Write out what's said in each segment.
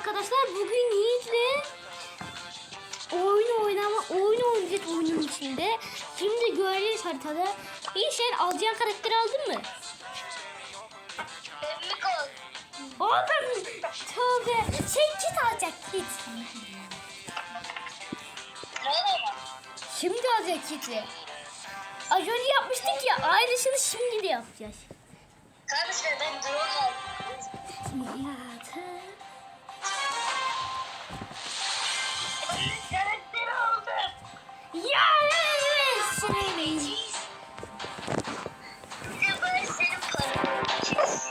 arkadaşlar bugün Yiğit'le oyun oynama oyun oynayacak oyunun içinde. Şimdi göreceğiz haritada. İyi sen alacağın karakteri aldın mı? Oğlum tövbe şey kit alacak kit. Şimdi alacak kiti. Az önce yapmıştık ya ayrışını şimdi de yapacağız. Kardeşler ben drone aldım. Yes! Sırayla yiyeceğiz. Bir de bana.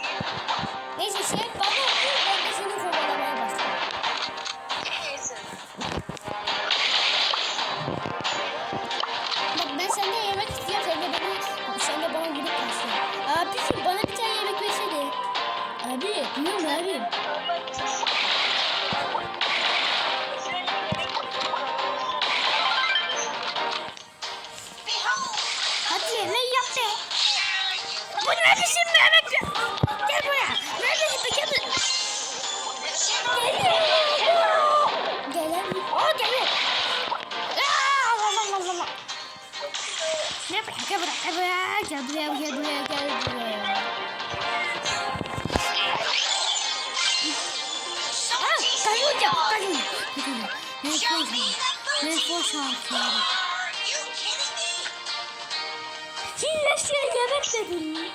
Beyzbol şampiyonu. Çinleştiğe yemek dedin mi?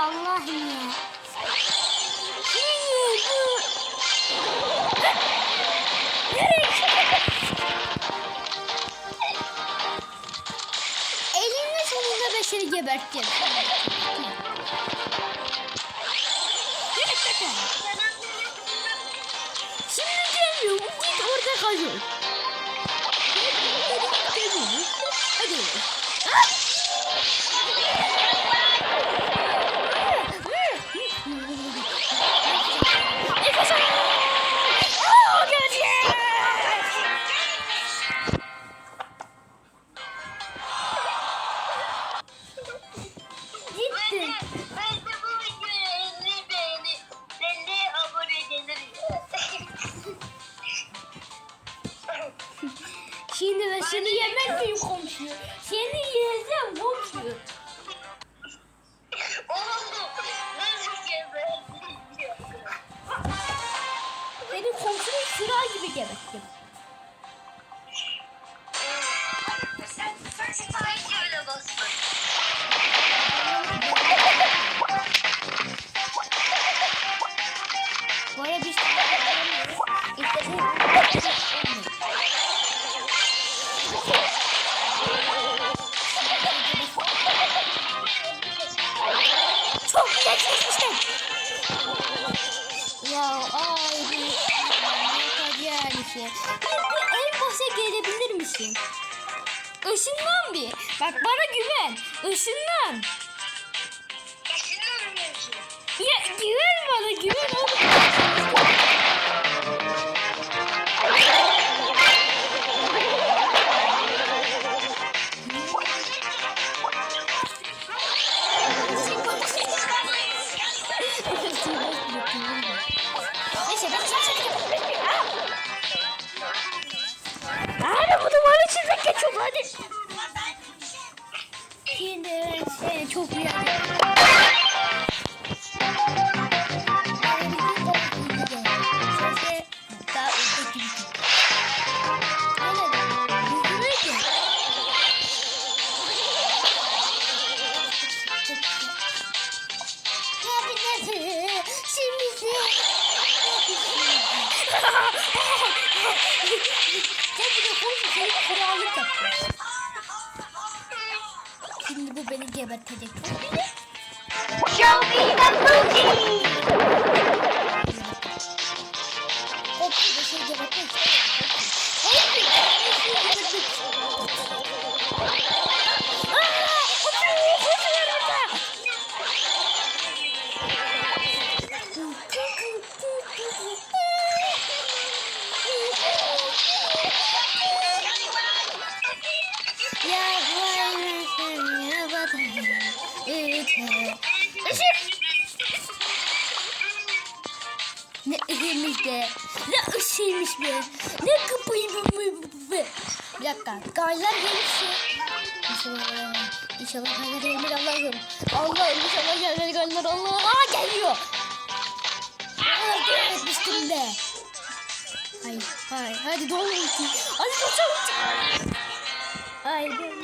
Allah'ım ya. ki. Belki en başa gelebilirmişim. Işınlan bir. Bak bana güven. Işınlan. Işınlanmıyorsun. Ya güven bana güven oğlum. Geliyor. Aa gelmiştim be. Hayır, hayır, hadi doğru ulti. Hadi çabuk çık. Haydi.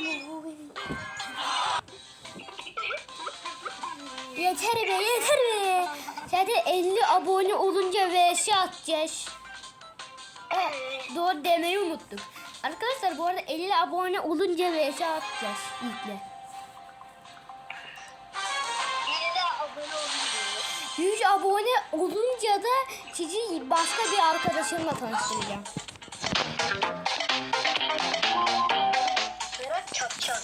Yeter be, yeter be. Zaten 50 abone olunca vs atacağız. Aa, doğru demeyi unuttuk. Arkadaşlar bu arada 50 abone olunca vs atacağız ilkle. 100 abone olunca da sizi başka bir arkadaşımla tanıştıracağım. Berat çak çak.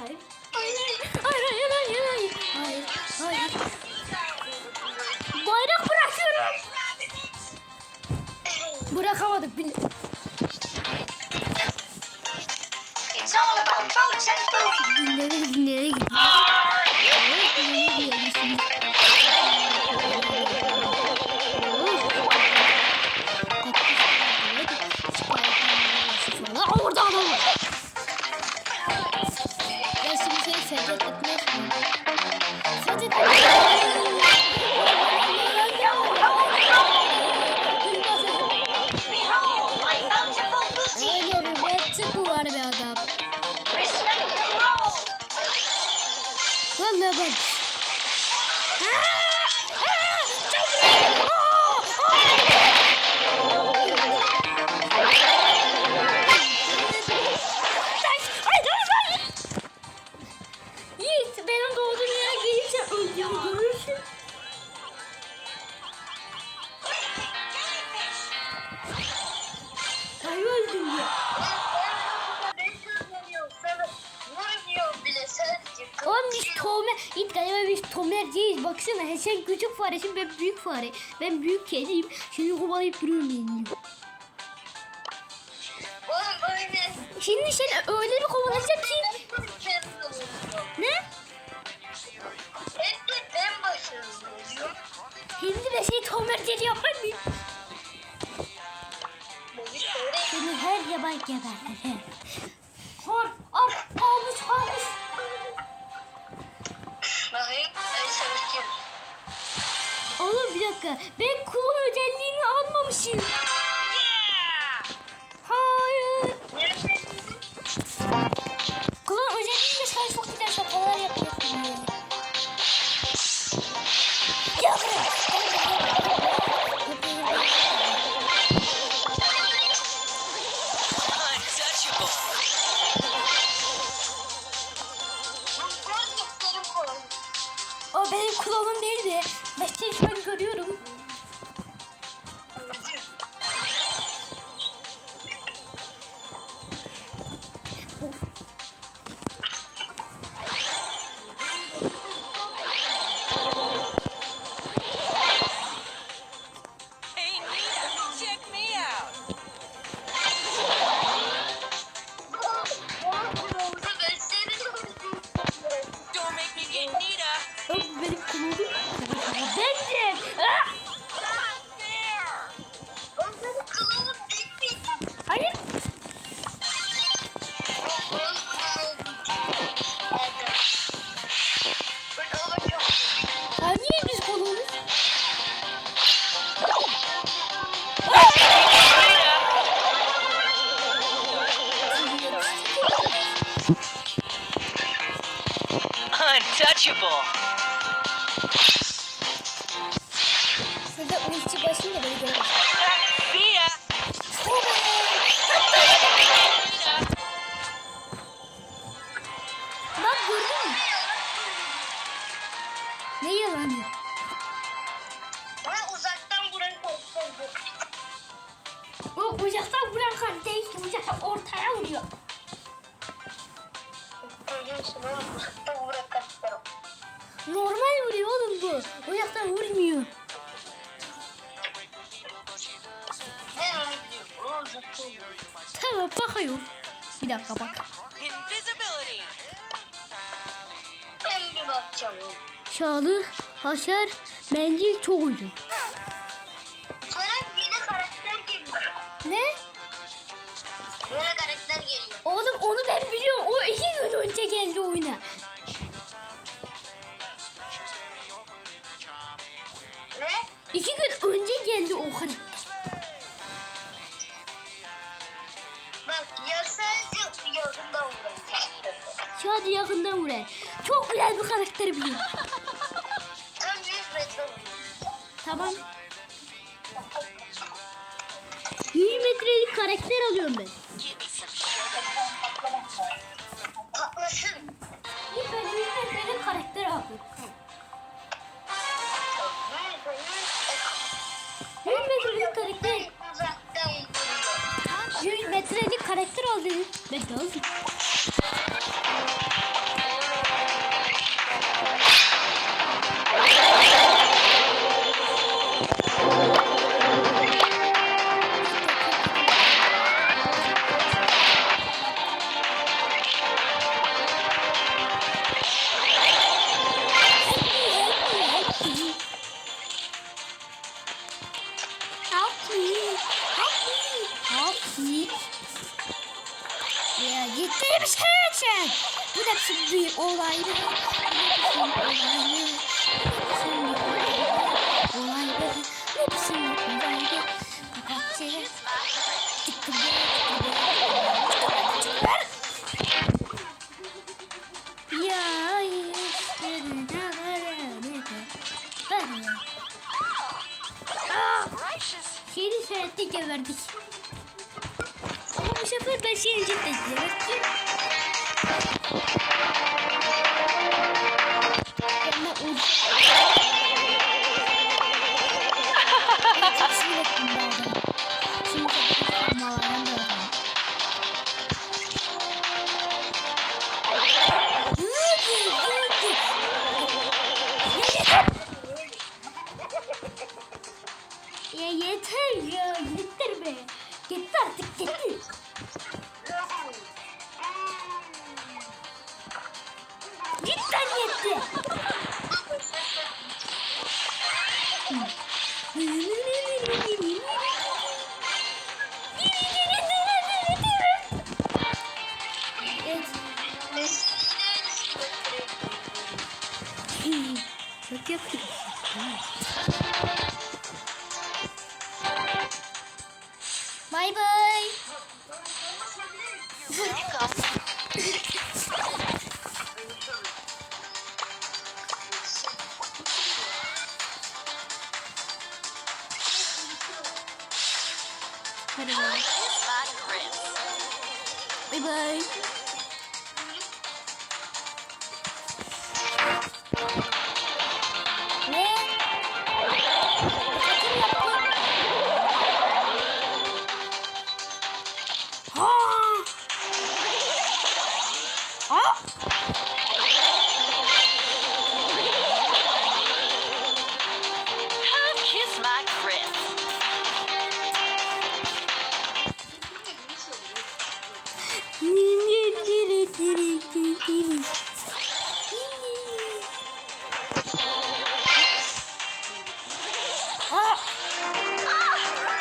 Hayır. Hayır, hayır, hayır, hayır, hayır, hayır, hayır. Bayrak bırakıyorum. Bırakamadık bile. It's all about boats and food. Dinlere dinlere gidiyor. Vallahi bak. Faresin ben büyük fare. Ben büyük kediyim. Seni kovalayıp duruyorum ben. Oğlum böyle. Şimdi sen öyle bir kovalayacak ki. Ne? Hep de ben başarılı oluyorum. Şimdi ben seni tomer deli yapar mıyım? Bobby öyle Seni her yaban gebertirim. Dakika. Ben kulun özelliğini almamışım. Ocaktan bırakan değil ki ocak ortaya vuruyor. Normal vuruyor oğlum bu. Ocaktan vurmuyor. Tamam bakıyorum. Bir dakika bak. Şahlı, Haşer, bence çok uygun. biliyorum. O iki gün önce geldi oyuna. Ne? İki gün önce geldi o kadar. Bak ya sadece yakından vuracak. Sadece yakından vurar. Çok güzel bir karakter biliyorum. tamam. 100 metrelik karakter alıyorum ben. lazım. Bye bye.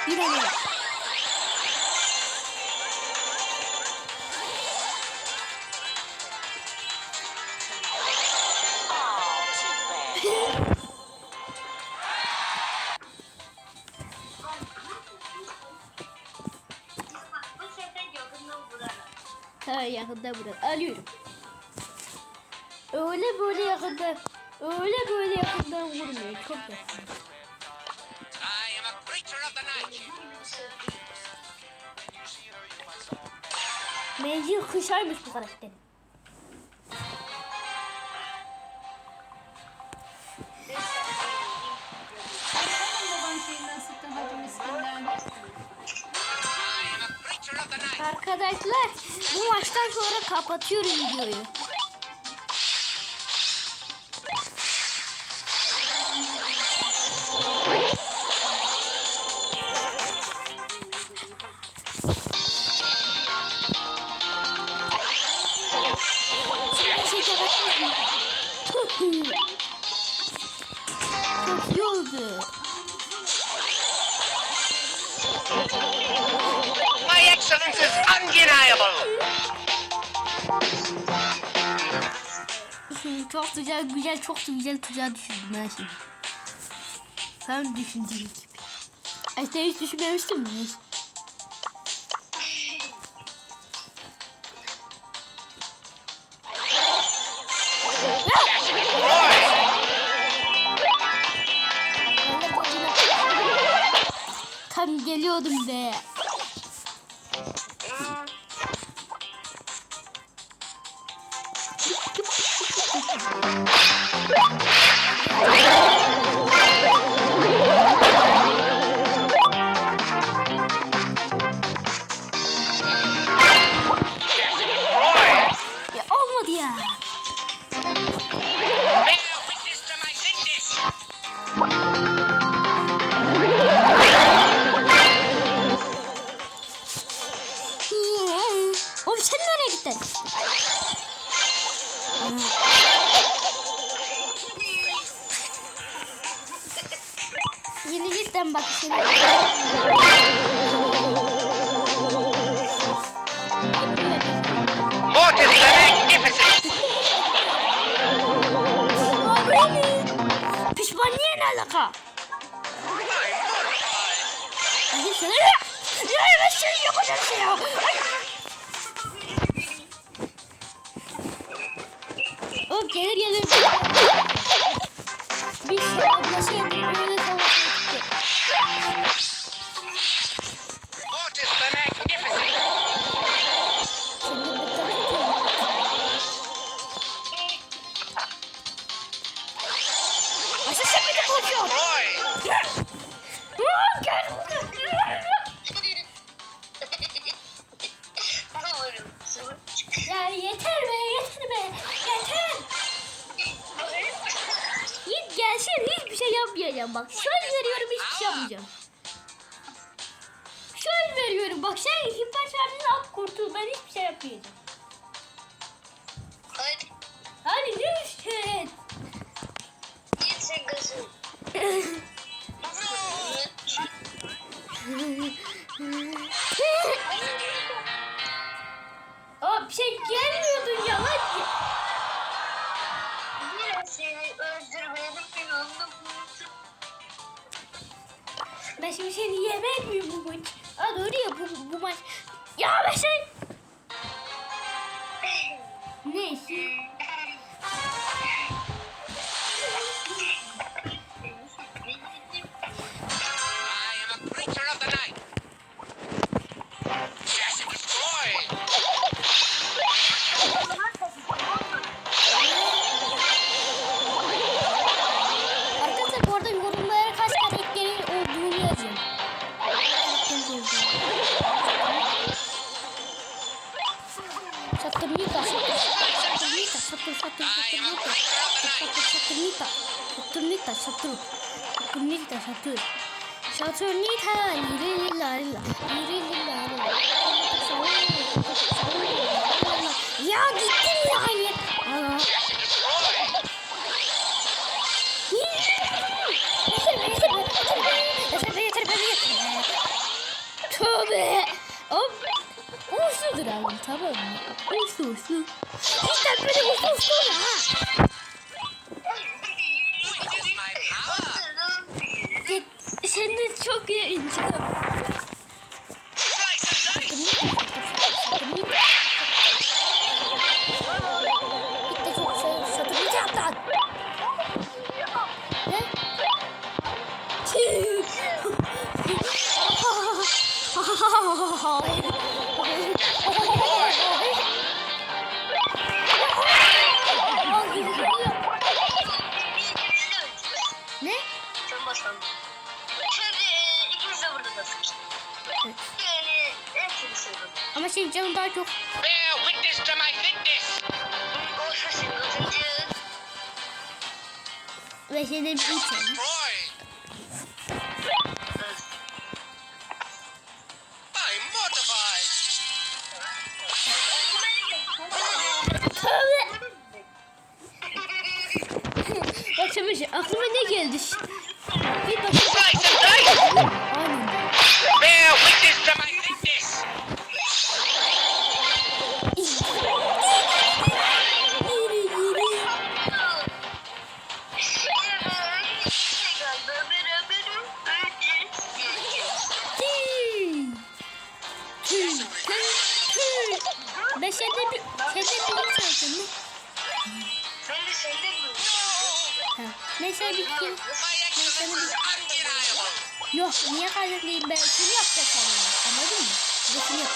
Yine mi? Ha yakında burada. Alıyorum. Öyle böyle yakında. Öyle böyle yakından vurmuyor. Çok yakın. Benji kışaymış bu karakterin. Arkadaşlar bu maçtan sonra kapatıyorum videoyu. çok da güzel tuzağa düşündüm her şeyi. Sen düşündüğün gibi. Ay sen hiç düşünmemiştin mi? Tam geliyordum be. her yere bir şey, bir şey. 小宝，我手撕，你敢对我不动手吗？Sen başlan. Şimdi e, ikimiz de burada da sıkıştık. Yani hepsini sürdüm. Ama senin canın daha çok. Bear witness to my fitness. O sesin gözüncü. Ve senin bir iç olmuş. Roy. I'm mortified. Tövbe. Bak Çamaşır aklıma ne geldi? Bir bakayım. Slice and dice. Aynen. Bear witness to my. Ben senden bir, senden bir iç alacağım. Ben de senden mi? Ha. Mesela bir kim? Excellence is undeniable. Yok niye kaydetleyeyim ben? Şunu yapacak sanırım. Anladın mı? Bir de şunu yap.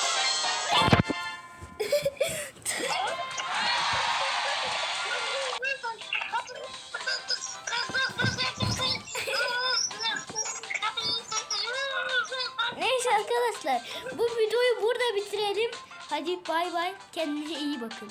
Neyse arkadaşlar bu videoyu burada bitirelim. Hadi bay bay. Kendinize iyi bakın.